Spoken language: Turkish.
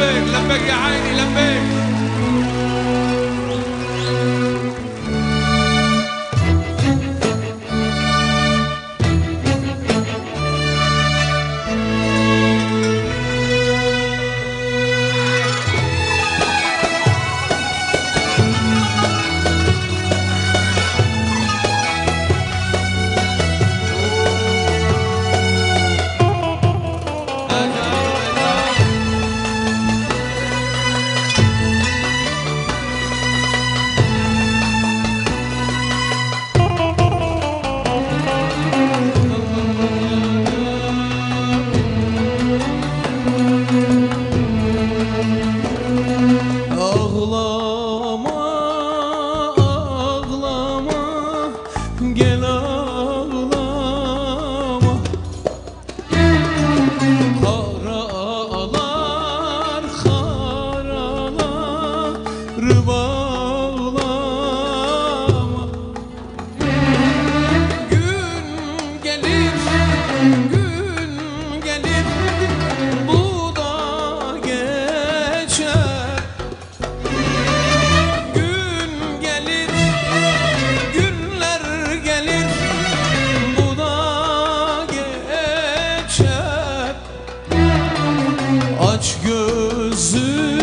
لبيك لبيك يا عيني لبيك. Ağlama, ağlama, gel ağlama. Karalar, karalar bağlama Gün gelir, gün aç gözü.